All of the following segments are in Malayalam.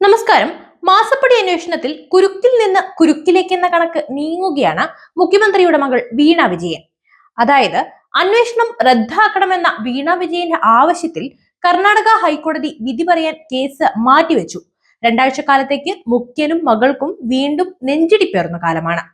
നമസ്കാരം. മാസപ്പടി അന്വേഷണത്തിൽ കുരുക്കിൽ നിന്ന് കുരുക്കിലേക്ക് എന്ന കണക്ക് നീങ്ങുകയാണ് മുഖ്യമന്ത്രിയുടെ മകൾ വീണ വിജയൻ. അതായത് അന്വേഷണം റദ്ദാക്കണമെന്ന വീണ വിജയന്റെ ആവശ്യത്തിൽ കർണാടക ഹൈക്കോടതി വിധി പറയാൻ കേസ് മാറ്റിവെച്ചു. രണ്ടാഴ്ച കാലത്തേക്ക് മുഖ്യനും മകൾക്കും വീണ്ടും നെഞ്ചിടിപ്പേർന്ന കാലമാണ്.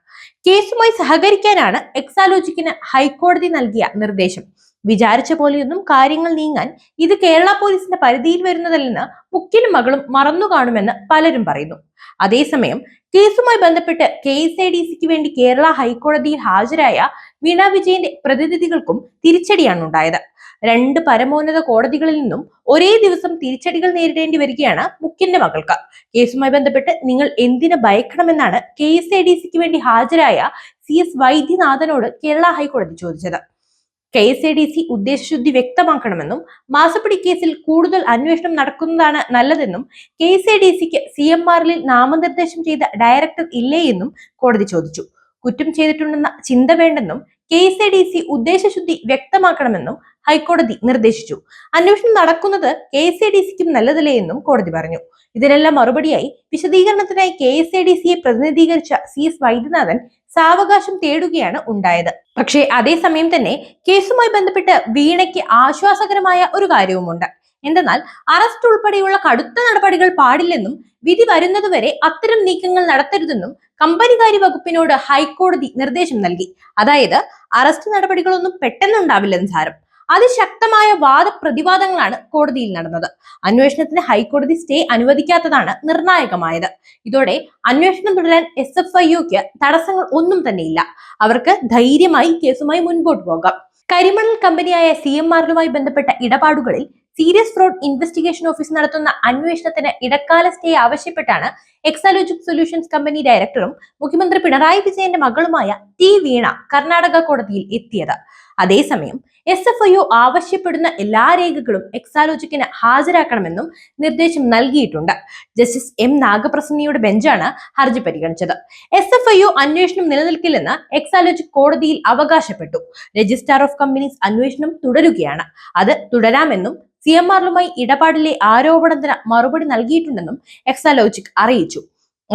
കേസുമായി സഹകരിക്കാനാണ് എക്സാലോജിക്കിന് ഹൈക്കോടതി നൽകിയ നിർദ്ദേശം. വിചാരിച്ച പോലെയൊന്നും കാര്യങ്ങൾ നീങ്ങാൻ ഇത് കേരള പോലീസിന്റെ പരിധിയിൽ വരുന്നതല്ലെന്ന് മുക്കിലും മകളും മറന്നു കാണുമെന്ന് പലരും പറയുന്നു. അതേസമയം കേസുമായി ബന്ധപ്പെട്ട് കെ എസ് ഐ ഡി സിക്ക് വേണ്ടി കേരള ഹൈക്കോടതിയിൽ ഹാജരായ വീണ വിജയന്റെ പ്രതിനിധികൾക്കും തിരിച്ചടിയാണ് ഉണ്ടായത്. രണ്ട് പരമോന്നത കോടതികളിൽ നിന്നും ഒരേ ദിവസം തിരിച്ചടികൾ നേരിടേണ്ടി വരികയാണ് മുക്കിന്റെ മകൾക്ക്. കേസുമായി ബന്ധപ്പെട്ട് നിങ്ങൾ എന്തിനു ഭയക്കണമെന്നാണ് കെ എസ് ഐ ഡി സിക്ക് വേണ്ടി ഹാജരായ സി എസ് വൈദ്യനാഥനോട് കേരള ഹൈക്കോടതി ചോദിച്ചത്. K S A D C ഉദ്ദേശശുദ്ധി വ്യക്തമാക്കണമെന്നും മാസപ്പടി കേസിൽ കൂടുതൽ അന്വേഷണം നടക്കുന്നതാണ് നല്ലതെന്നും കെ എസ് എ ഡി സിക്ക് സി എം ആറിൽ നാമനിർദ്ദേശം ചെയ്ത ഡയറക്ടർ ഇല്ലേ എന്നും കോടതി ചോദിച്ചു. കുറ്റം ചെയ്തിട്ടുണ്ടെന്ന ചിന്ത വേണ്ടെന്നും K S A D C ഉദ്ദേശശുദ്ധി വ്യക്തമാക്കണമെന്നും ഹൈക്കോടതി നിർദ്ദേശിച്ചു. അന്വേഷണം നടക്കുന്നത് കെ എസ് എ ഡി സിക്കും നല്ലതല്ലേ എന്നും കോടതി പറഞ്ഞു. ഇതിനെല്ലാം മറുപടിയായി വിശദീകരണത്തിനായി കെ എസ് എ ഡി സിയെ പ്രതിനിധീകരിച്ച സി എസ് വൈദ്യനാഥൻ സാവകാശം തേടുകയാണ് ഉണ്ടായത്. പക്ഷേ അതേസമയം തന്നെ കേസുമായി ബന്ധപ്പെട്ട് വീണയ്ക്ക് ആശ്വാസകരമായ ഒരു കാര്യവുമുണ്ട്. എന്തെന്നാൽ അറസ്റ്റ് ഉൾപ്പെടെയുള്ള കടുത്ത നടപടികൾ പാടില്ലെന്നും വിധി വരുന്നതുവരെ അത്തരം നീക്കങ്ങൾ നടത്തരുതെന്നും കമ്പനികാര്യ വകുപ്പിനോട് ഹൈക്കോടതി നിർദ്ദേശം നൽകി. അതായത് അറസ്റ്റ് നടപടികളൊന്നും പെട്ടെന്നുണ്ടാവില്ലെന്ന് സാരം. അതിശക്തമായ വാദപ്രതിവാദങ്ങളാണ് കോടതിയിൽ നടന്നത്. അന്വേഷണത്തിന് ഹൈക്കോടതി സ്റ്റേ അനുവദിക്കാത്തതാണ് നിർണായകമായത്. ഇതോടെ അന്വേഷണം തുടരാൻ എസ് എഫ് ഐ യുക്ക് തടസ്സങ്ങൾ ഒന്നും തന്നെയില്ല. അവർക്ക് ധൈര്യമായി കേസുമായി മുൻപോട്ട് പോകാം. കരിമണൽ കമ്പനിയായ സി എം ആറിലുമായി ബന്ധപ്പെട്ട ഇടപാടുകളിൽ സീരിയസ് ഫ്രോഡ് ഇൻവെസ്റ്റിഗേഷൻ ഓഫീസ് നടത്തുന്ന അന്വേഷണത്തിന് ഇടക്കാല സ്റ്റേ ആവശ്യപ്പെട്ടാണ് എക്സാലോജിക് സൊല്യൂഷൻസ് കമ്പനി ഡയറക്ടറും മുഖ്യമന്ത്രി പിണറായി വിജയന്റെ മകളുമായ ടി വീണ കർണാടക കോടതിയിൽ എത്തിയത്. അതേസമയം എസ് എഫ് ഐ ഒ ആവശ്യപ്പെടുന്ന എല്ലാ രേഖകളും എക്സാലോജിക്കിന് ഹാജരാക്കണമെന്നും നിർദ്ദേശം നൽകിയിട്ടുണ്ട്. ജസ്റ്റിസ് എം നാഗപ്രസന്നയുടെ ബെഞ്ചാണ് ഹർജി പരിഗണിച്ചത്. എസ് എഫ് ഐ ഒ അന്വേഷണം നിലനിൽക്കില്ലെന്ന് എക്സാലോജിക് കോടതിയിൽ അവകാശപ്പെട്ടു. രജിസ്ട്രാർ ഓഫ് കമ്പനീസ് അന്വേഷണം തുടരുകയാണ്. അത് തുടരാമെന്നും സി എം ആറിലുമായി ഇടപാടിലെ ആരോപണത്തിന് മറുപടി നൽകിയിട്ടുണ്ടെന്നും എക്സാലോജിക് അറിയിച്ചു.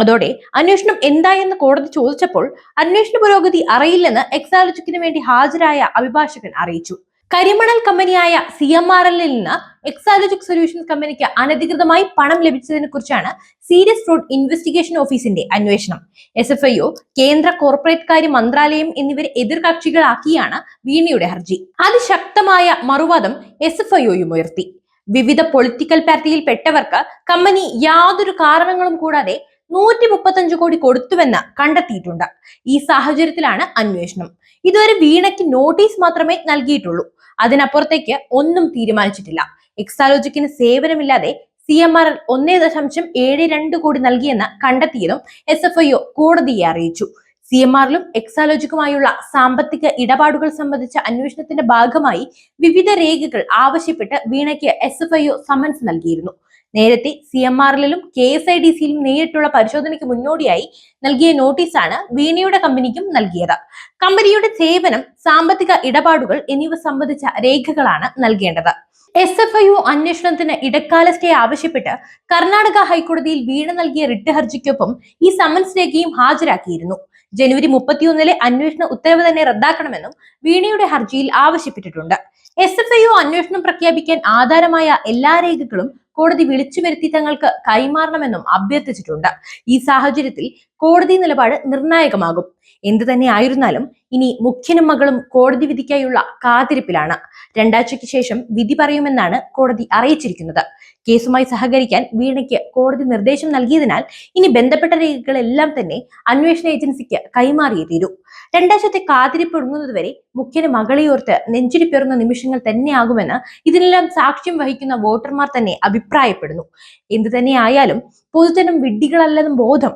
അതോടെ അന്വേഷണം എന്തായെന്ന് കോടതി ചോദിച്ചപ്പോൾ അന്വേഷണ പുരോഗതി അറിയില്ലെന്ന് എക്സാലോജിക്കിന് വേണ്ടി ഹാജരായ അഭിഭാഷകൻ അറിയിച്ചു. കരിമണൽ കമ്പനിയായ സി എം ആർ എല്ലിൽ നിന്ന് എക്സാലോജിക് സൊല്യൂഷൻസ് കമ്പനിക്ക് അനധികൃതമായി പണം ലഭിച്ചതിനെ കുറിച്ചാണ് സീരിയസ് ഫ്രോഡ് ഇൻവെസ്റ്റിഗേഷൻ ഓഫീസിന്റെ അന്വേഷണം. എസ് എഫ് ഐ ഒ കേന്ദ്ര കോർപ്പറേറ്റ് കാര്യ മന്ത്രാലയം എന്നിവരെ എതിർകക്ഷികളാക്കിയാണ് വീണയുടെ ഹർജി. അതിശക്തമായ മറുവാദം എസ് എഫ് ഐ ഒയും ഉയർത്തി. വിവിധ പൊളിറ്റിക്കൽ പാർട്ടിയിൽ പെട്ടവർക്ക് കമ്പനി യാതൊരു കാരണങ്ങളും കൂടാതെ നൂറ്റി മുപ്പത്തഞ്ചു കോടി കൊടുത്തുവെന്ന് കണ്ടെത്തിയിട്ടുണ്ട്. ഈ സാഹചര്യത്തിലാണ് അന്വേഷണം. ഇതുവരെ വീണയ്ക്ക് നോട്ടീസ് മാത്രമേ നൽകിയിട്ടുള്ളൂ. അതിനപ്പുറത്തേക്ക് ഒന്നും തീരുമാനിച്ചിട്ടില്ല. എക്സാലോജിക്കിന് സേവനമില്ലാതെ സി എം ആർ എൽ ഒന്നേ ദശാംശം ഏഴ് രണ്ട് കോടി നൽകിയെന്ന് കണ്ടെത്തിയതും എസ് എഫ് ഐ ഒ കോടതിയെ അറിയിച്ചു. സി എം ആറിലും എക്സാലോജിക്കുമായുള്ള സാമ്പത്തിക ഇടപാടുകൾ സംബന്ധിച്ച അന്വേഷണത്തിന്റെ ഭാഗമായി വിവിധ രേഖകൾ ആവശ്യപ്പെട്ട് വീണയ്ക്ക് S F I O summons നൽകിയിരുന്നു. നേരത്തെ സി എം ആറിലും കെ എസ് ഐ ഡി സിയിലും നേരിട്ടുള്ള പരിശോധനയ്ക്ക് മുന്നോടിയായി നൽകിയ നോട്ടീസാണ് വീണയുടെ കമ്പനിക്കും നൽകിയത്. കമ്പനിയുടെ സേവനം സാമ്പത്തിക ഇടപാടുകൾ എന്നിവ സംബന്ധിച്ച രേഖകളാണ് നൽകേണ്ടത്. എസ് എഫ് ഐ ഒ അന്വേഷണത്തിന് ഇടക്കാല സ്റ്റേ ആവശ്യപ്പെട്ട് കർണാടക ഹൈക്കോടതിയിൽ വീണ നൽകിയ റിട്ട് ഹർജിക്കൊപ്പം ഈ സമൻസ് രേഖയും ഹാജരാക്കിയിരുന്നു. ജനുവരി മുപ്പത്തിയൊന്നിലെ അന്വേഷണ ഉത്തരവ് തന്നെ റദ്ദാക്കണമെന്നും വീണയുടെ ഹർജിയിൽ ആവശ്യപ്പെട്ടിട്ടുണ്ട്. എസ് എഫ് ഐ ഒ അന്വേഷണം പ്രഖ്യാപിക്കാൻ ആധാരമായ എല്ലാ രേഖകളും കോടതി വിളിച്ചു വരുത്തി തങ്ങൾക്ക് കൈമാറണമെന്നും അഭ്യർത്ഥിച്ചിട്ടുണ്ട്. ഈ സാഹചര്യത്തിൽ കോടതി നിലപാട് നിർണായകമാകും. എന്തു തന്നെ ആയിരുന്നാലും ഇനി മുഖ്യനും മകളും കോടതി വിധിക്കായുള്ള കാത്തിരിപ്പിലാണ്. രണ്ടാഴ്ചയ്ക്ക് ശേഷം വിധി പറയുമെന്നാണ് കോടതി അറിയിച്ചിരിക്കുന്നത്. കേസുമായി സഹകരിക്കാൻ വീണയ്ക്ക് കോടതി നിർദ്ദേശം നൽകിയതിനാൽ ഇനി ബന്ധപ്പെട്ട രേഖകളെല്ലാം തന്നെ അന്വേഷണ ഏജൻസിക്ക് കൈമാറിയേ തീരൂ. രണ്ടാഴ്ചത്തെ കാത്തിരിപ്പ് ഒടുങ്ങുന്നതുവരെ മുഖ്യന് മകളെയോർത്ത് നെഞ്ചിരിപ്പേറുന്ന നിമിഷങ്ങൾ തന്നെയാകുമെന്ന് ഇതിനെല്ലാം സാക്ഷ്യം വഹിക്കുന്ന വോട്ടർമാർ തന്നെ അഭിപ്രായപ്പെടുന്നു. എന്തു തന്നെയായാലും പൊതുജനം വിഡ്ഢികളല്ലെന്നും ബോധം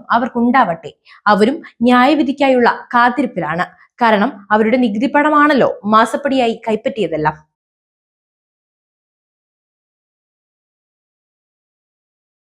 അവർക്കുണ്ടാവട്ടെ അവരും ന്യായവിധിക്കായുള്ള കാത്തിരിപ്പിലാണ്. കാരണം അവരുടെ നികുതി പണമാണല്ലോ മാസപ്പടിയായി കൈപ്പറ്റിയതെല്ലാം.